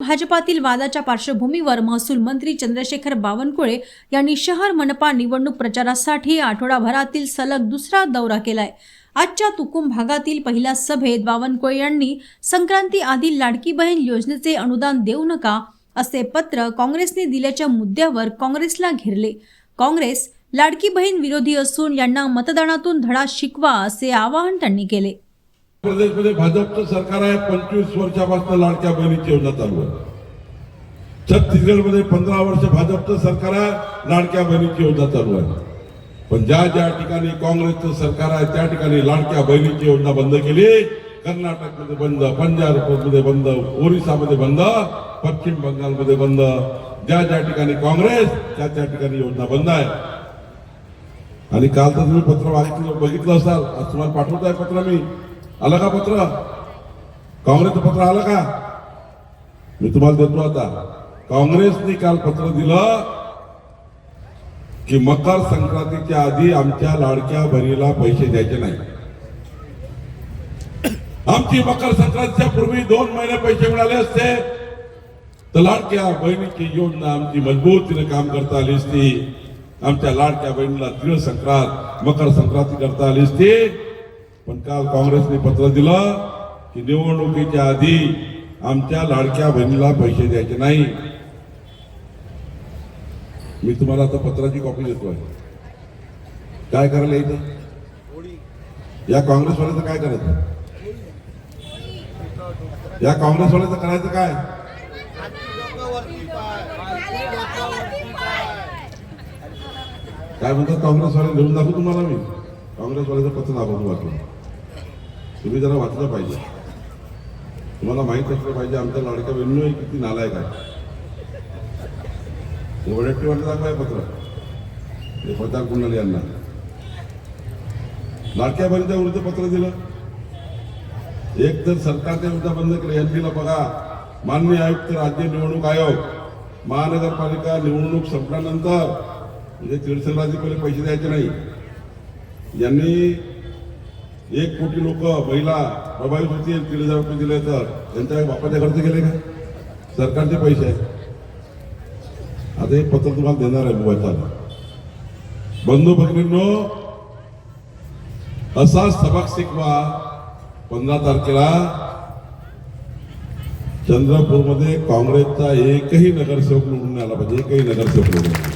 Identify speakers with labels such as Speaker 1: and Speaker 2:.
Speaker 1: भाजपातील वादाच्या पार्श्वभूमीवर महसूल मंत्री चंद्रशेखर बावनकुळे यांनी शहर मनपा निवडणूक प्रचारासाठी आठवडाभरातील सलग दुसरा दौरा केलाय. आजच्या तुकुम भागातील पहिल्या सभेत बावनकुळे यांनी संक्रांती आधी लाडकी बहीण योजनेचे अनुदान देऊ नका असे पत्र काँग्रेसने दिल्याच्या मुद्द्यावर काँग्रेसला घेरले. काँग्रेस लाडकी बहीण विरोधी असून यांना मतदानातून धडा शिकवा असे आवाहन त्यांनी केले.
Speaker 2: प्रदेशमध्ये भाजपचं सरकार आहे पंचवीस वर्षापासून लाडक्या बहिणीची योजना चालू आहे. छत्तीसगडमध्ये पंधरा वर्ष भाजपचं सरकार आहे लाडक्या बहिणीची योजना चालू आहे. पण ज्या ज्या ठिकाणी काँग्रेसचं सरकार आहे त्या ठिकाणी लाडक्या बहिणीची योजना बंद केली. कर्नाटकमध्ये बंद पंजाबमध्ये बंद ओरिसामध्ये बंद पश्चिम बंगालमध्ये बंद. ज्या ज्या ठिकाणी काँग्रेस त्या त्या ठिकाणी योजना बंद आहे. आणि काल तर तुम्ही पत्र मागितलं बघितलं असाल आज तुम्हाला पाठवत आहे पत्र मी. आलं का पत्र काँग्रेसचं पत्र आलं का मी तुम्हाला देतो आता काँग्रेसने काल पत्र दिलं की मकर संक्रांतीच्या आधी आमच्या लाडक्या बहिणीला पैसे द्यायचे नाही. आमची मकर संक्रांतीच्या पूर्वी दोन महिने पैसे मिळाले असते. तर लाडक्या बहिणीची योजना आमची मजबूतीने काम करता आली असती. आमच्या लाडक्या संक्रांत, मकर संक्रांती करता असती. पण काल काँग्रेसने पत्र दिलं की निवडणुकीच्या आधी आमच्या लाडक्या बहिणीला पैसे द्यायचे नाही. मी तुम्हाला आता पत्राची कॉपी देतोय. काय करायला इथं? या काँग्रेसवाल्याचं काय करायचं? या काँग्रेसवाल्याचं करायचं काय? काय म्हणतात काँग्रेसवाले? लिहून दाखवू तुम्हाला मी. काँग्रेसवाल्याचं पत्र दाखवतो वाटलं तुम्ही जरा वाचलं पाहिजे. तुम्हाला माहीत असलं पाहिजे आमच्या लाडक्या बहिणी किती नालायक आहे. वडट्टीवाले दाखवाय पत्र. हे प्रचार कुंडल यांना. लाडक्या बहिणीच्या विरुद्ध पत्र दिलं. एक तर सरकारच्या विरुद्ध बंद केलं. यांनीला बघा. माननीय आयुक्त राज्य निवडणूक आयोग महानगरपालिका निवडणूक संपल्यानंतर म्हणजे तीर्थराजी पहिले पैसे द्यायचे नाही. यांनी एक कोटी लोक महिला प्रभावित होतील तीन हजार रुपये दिले तर त्यांच्या बापाच्या खर्च गेले का? सरकारचे पैसे आहेत. आता हे पत्र तुम्हाला देणार आहे मोबाईलला बंधू भगिनींनो असा सबक शिकवा पंधरा तारखेला चंद्रपूरमध्ये काँग्रेसचा एकही नगरसेवक निवडून आला पाहिजे एकही नगरसेवक निवडून